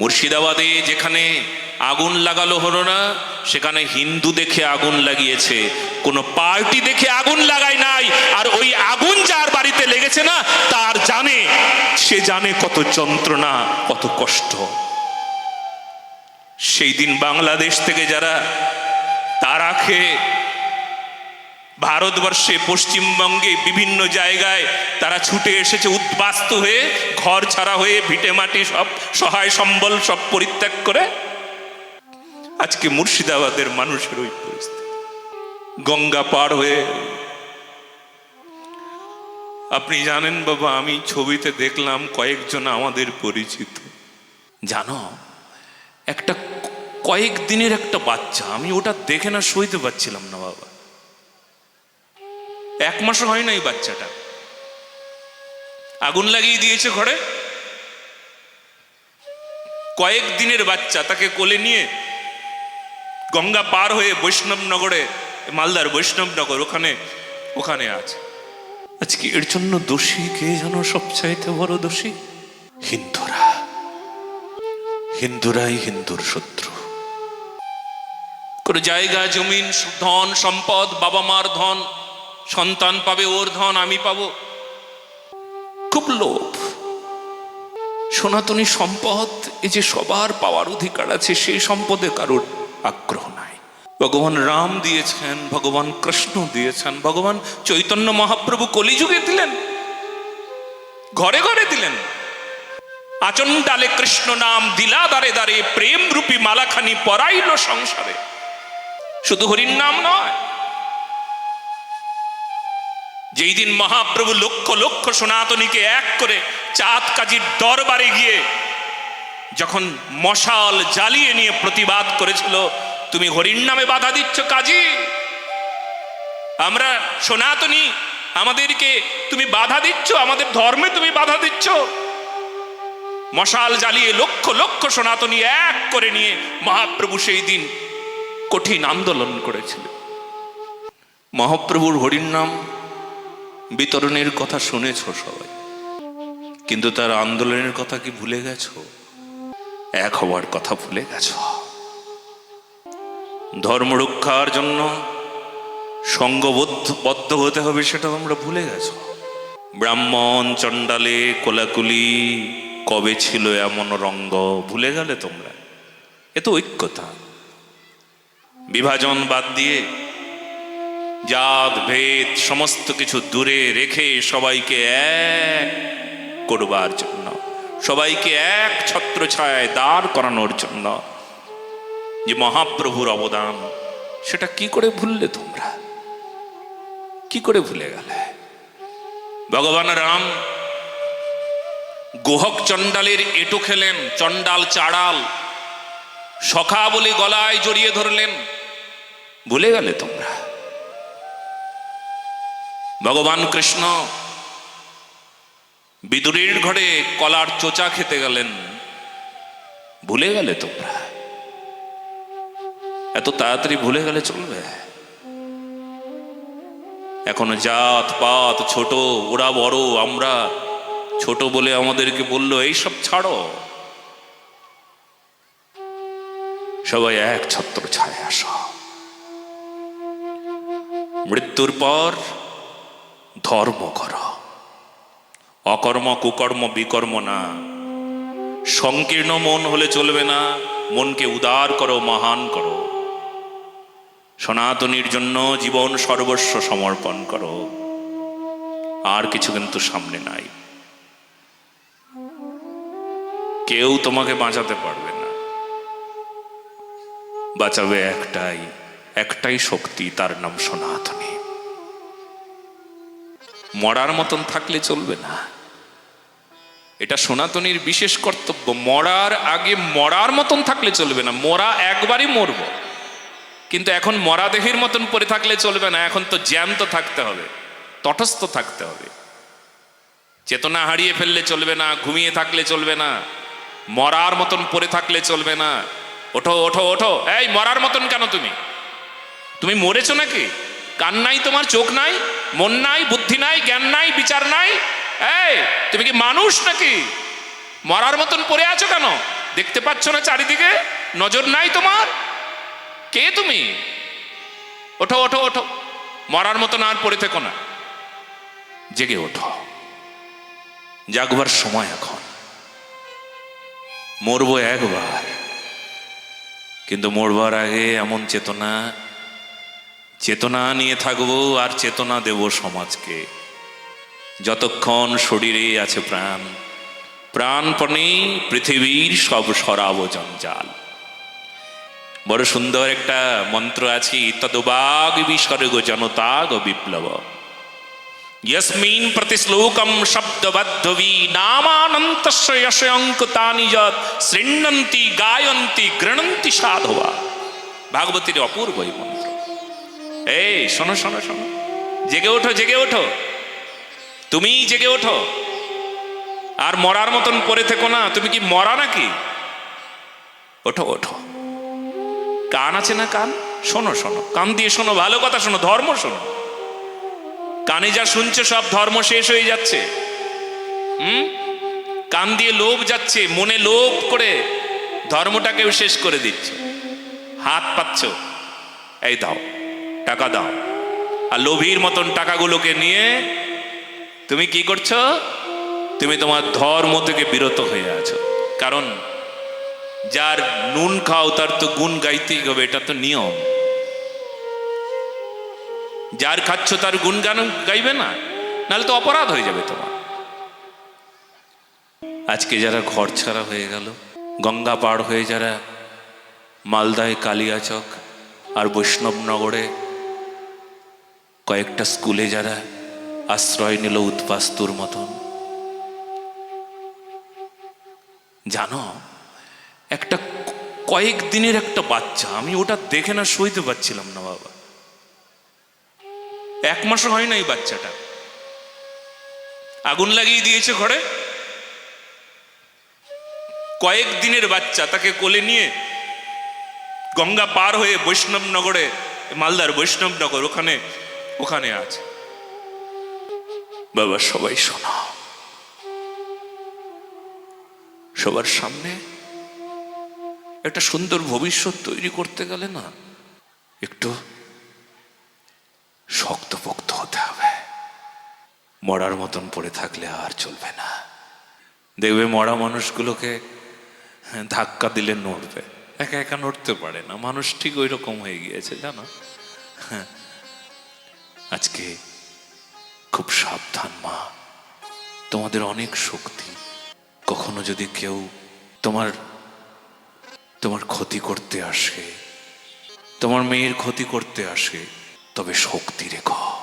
মুর্শিদাবাদে যেখানে আগুন লাগালো হলো না, সেখানে হিন্দু দেখে আগুন লাগিয়েছে। কোনো পার্টি দেখে আগুন লাগায় নাই, আর ওই আগুন যার বাড়িতে লেগেছে না, তার জানে, সে জানে কত যন্ত্রণা, কত কষ্ট। সেই দিন বাংলাদেশ থেকে যারা তারা খেয়ে ভারতবর্ষে, পশ্চিমবঙ্গে বিভিন্ন জায়গায় তারা ছুটে এসেছে উদ্বাস্ত হয়ে, ঘর ছাড়া হয়ে, ভিটে মাটি সব সহায় সম্বল সব পরিত্যাগ করে। আজকে মুর্শিদাবাদের মানুষের ওই পরিস্থিতি। গঙ্গা পার হয়ে আপনি জানেন বাবা, আমি ছবিতে দেখলাম কয়েকজন আমাদের পরিচিত। জানো, একটা কয়েক দিনের একটা বাচ্চা, আমি ওটা দেখে না সইতে পারছিলাম না বাবা। এক মাসও হয় না এই বাচ্চাটা। আগুন লাগিয়ে দিয়েছে ঘরে। কয়েক দিনের বাচ্চা তাকে কোলে নিয়ে গঙ্গা পার হয়ে বৈষ্ণবনগরে, মালদার বৈষ্ণবনগর ওখানে ওখানে আছে। আজকে এর জন্য দোষী কে যেন সবচাইতে বড় দোষী? হিন্দুরা। হিন্দুরাই হিন্দুর শত্রু। কোনো জায়গা, জমিন, ধন, সম্পদ, বাবা মার ধন সন্তান পাবে, ওর ধন আমি পাবো। খুব লোভ। সনাতনী সম্পদ, এই যে সবার পাওয়ার অধিকার আছে সেই সম্পদে কারোর আগ্রহ নাই। ভগবান রাম দিয়েছেন, ভগবান কৃষ্ণ দিয়েছেন, ভগবান চৈতন্য মহাপ্রভু কলিযুগে দিলেন, ঘরে ঘরে দিলেন। আচন্ডালে কৃষ্ণ নাম, দিলা দারে দারে প্রেম রূপী মালাখানি পরাইল সংসারে। শুধু হরির নাম নয় যেই দিন মহাপ্রভু লক্ষ লক্ষ সনাতনীকে এক করে চাঁদ কাজীর দরবারে গিয়ে যখন মশাল জ্বালিয়ে নিয়ে প্রতিবাদ করেছিল, তুমি হরির নামে বাধা দিচ্ছ কাজী? আমরা সনাতনী, আমাদেরকে তুমি বাধা দিচ্ছ? আমাদের ধর্মে তুমি বাধা দিচ্ছ? মশাল জ্বালিয়ে লক্ষ লক্ষ সনাতনী এক করে নিয়ে মহাপ্রভু সেই দিন কঠিন আন্দোলন করেছিল। মহাপ্রভুর হরির নাম বিতরণের কথা শুনেছ সবাই। কিন্তু তার আন্দোলনের কথা কি ভুলে গেছ? এক হওয়ার কথা ভুলে গেছ। ধর্ম রক্ষার জন্য সঙ্গবদ্ধ বদ্ধ হতে হবে সেটা তোমরা ভুলে গেছ। ব্রাহ্মণ, চণ্ডালে, কোলাকুলি, কবে ছিল এমন রঙ্গ, ভুলে গেলে তোমরা। এ তো ঐক্যতা। বিভাজন বাদ দিয়ে জাত, ভেদ, সমস্ত কিছু দূরে রেখে সবাইকে এক করবার জন্য। সবাইকে এক ছত্র ছায় দাঁড় করানোর জন্য। যে মহাপ্রভুর অবদান, সেটা কি করে ভুললে তোমরা? কি করে ভুলে গেলে? ভগবান রাম গোহক চণ্ডালের এটো খেলেন, চণ্ডাল চাড়াল, সখা বলে গলায় জড়িয়ে ধরলেন। ভুলে গেলে তোমরা? ভগবান কৃষ্ণ, বিদুরের ঘরে কলার চোচা খেতে গেলেন। ভুলে গেলে তোমরা এত তাড়াতাড়ি ভুলে গেলে চলবে। এখনও জাত, পাত, ছোট, ওরা বড়, আমরা ছোট বলে আমাদেরকে বলল এইসব ছাড়ো। সবাই এক ছত্র ছায় আস। মৃত্যুর পর ধর্ম কর। অকর্ম, কুকর্ম, বিকর্ম না। সংকীর্ণ মন হলে চলবে না, মনকে উদার করো, মহান করো। সনাতনীর জন্য জীবন সর্বস্ব সমর্পণ করো। আর কিছু কিন্তু সামনে নাই। কেউ তোমাকে বাঁচাতে পারবে না। বাঁচাবে একটাই একটাই শক্তি, তার নাম সনাতনী। মরার মতন থাকলে চলবে না। এটা সনাতনীর বিশেষ কর্তব্য। মরার আগে মরার মতন থাকলে চলবে না। মরা একবারই মরব। কিন্তু এখন মরা দেহের মতন পরে থাকলে চলবে না। এখন তো জ্যান্ত থাকতে হবে, তটস্থ থাকতে হবে। চেতনা হারিয়ে ফেললে চলবে না, ঘুমিয়ে থাকলে চলবে না, মরার মতন পড়ে থাকলে চলবে না। ওঠো ওঠো ওঠো। এই, মরার মতন কেন তুমি? তুমি মরেছো নাকি? কান নাই, তোমার চোখ নাই, মন নাই, বুদ্ধি নাই, জ্ঞান নাই, বিচার নাই? এই, তুমি কি মানুষ নাকি? মরার মতন পড়ে আছো কেন? দেখতে পাচ্ছ না চারিদিকে? নজর নাই তোমার? কে তুমি? ওঠো ওঠো ওঠো। মরার মতন আর পড়ে থেকো না। জেগে ওঠো। জাগবার সময় এখন। মরবো একবার। কিন্তু মরবার আগে এমন চেতনা চেতনা নিয়ে থাকব আর চেতনা দেব সমাজকে। যতক্ষণ শরীরে আছে প্রাণ, প্রাণপণে পৃথিবীর সব সরাব জঞ্জাল। বড় সুন্দর একটা মন্ত্র আছে, তদবাগ বিসর্গ জনতাগ বিপ্লব। ইয়স্মিন প্রতিশ্লোকম শব্দবদ্ধবী নামানন্তশয়শয়ঙ্কতানি যত শৃণন্তি গায়ন্তি গৃণন্তি সাধবা। ভাগবতীর অপূর্ব মন্ত্র। এই, শোনো শোনো শোনো। জেগে ওঠো জেগে ওঠো। তুমি জেগে ওঠো। আর মরার মতন পড়ে থেকো না। তুমি কি মরা নাকি? ওঠো ওঠো। কান আছে না কান? শোনো শোনো। কান দিয়ে শোনো, ভালো কথা শোনো, ধর্ম শোনো। কানে যা শুনছে সব ধর্ম শেষ হয়ে যাচ্ছে। হুম? কান দিয়ে লোভ যাচ্ছে, মনে লোভ করে ধর্মটাকেও শেষ করে দিচ্ছে। হাত পাচ্ছ। এই দাও। টাকা দাও। আর লোভীর মতন টাকাগুলোকে নিয়ে তুমি কি করছ? তুমি তোমার ধর্ম থেকে বিরত হয়ে আছো। কারণ যার নুন খাও, তার তো গুণ গাইতেই হবে, এটা তো নিয়ম। যার খাচ্ছ, তার গুণ গান গাইবে না, নাহলে তো অপরাধ হয়ে যাবে তোমার। আজকে যারা ঘর ছাড়া হয়ে গেল, গঙ্গা পার হয়ে যারা মালদায় কালিয়াচক আর বৈষ্ণবনগরে কয়েকটা স্কুলে যারা আশ্রয় নিল উৎপাস্তুর মতন। জানো, একটা কয়েক দিনের একটা বাচ্চা, আমি ওটা দেখে না সইতে পারছিলাম না বাবা। এক মাস হয় না এই বাচ্চাটা। আগুন লাগিয়ে দিয়েছে ঘরে। কয়েক দিনের বাচ্চা তাকে কোলে নিয়ে গঙ্গা পার হয়ে বৈষ্ণবনগরে, মালদার বৈষ্ণবনগর, ওখানে ওখানে আছে বাবা, সবাই শোনো। সবার সামনে একটা সুন্দর ভবিষ্যৎ তৈরি করতে গেলে না একটু শক্তপোক্ত হতে হবে। মরার মতন পড়ে থাকলে আর চলবে না। দেখবে মরা মানুষগুলোকে ধাক্কা দিলে নড়বে। একা একা নড়তে পারে না। মানুষ ঠিক ওই রকম হয়ে গিয়েছে, জানো? হ্যাঁ। আজকে খুব সাবধান, মা। তোমাদের অনেক শক্তি। কখনো যদি কেউ তোমার তোমার ক্ষতি করতে আসে, তোমার মেয়ের ক্ষতি করতে আসে, তবে শক্তি রেখো।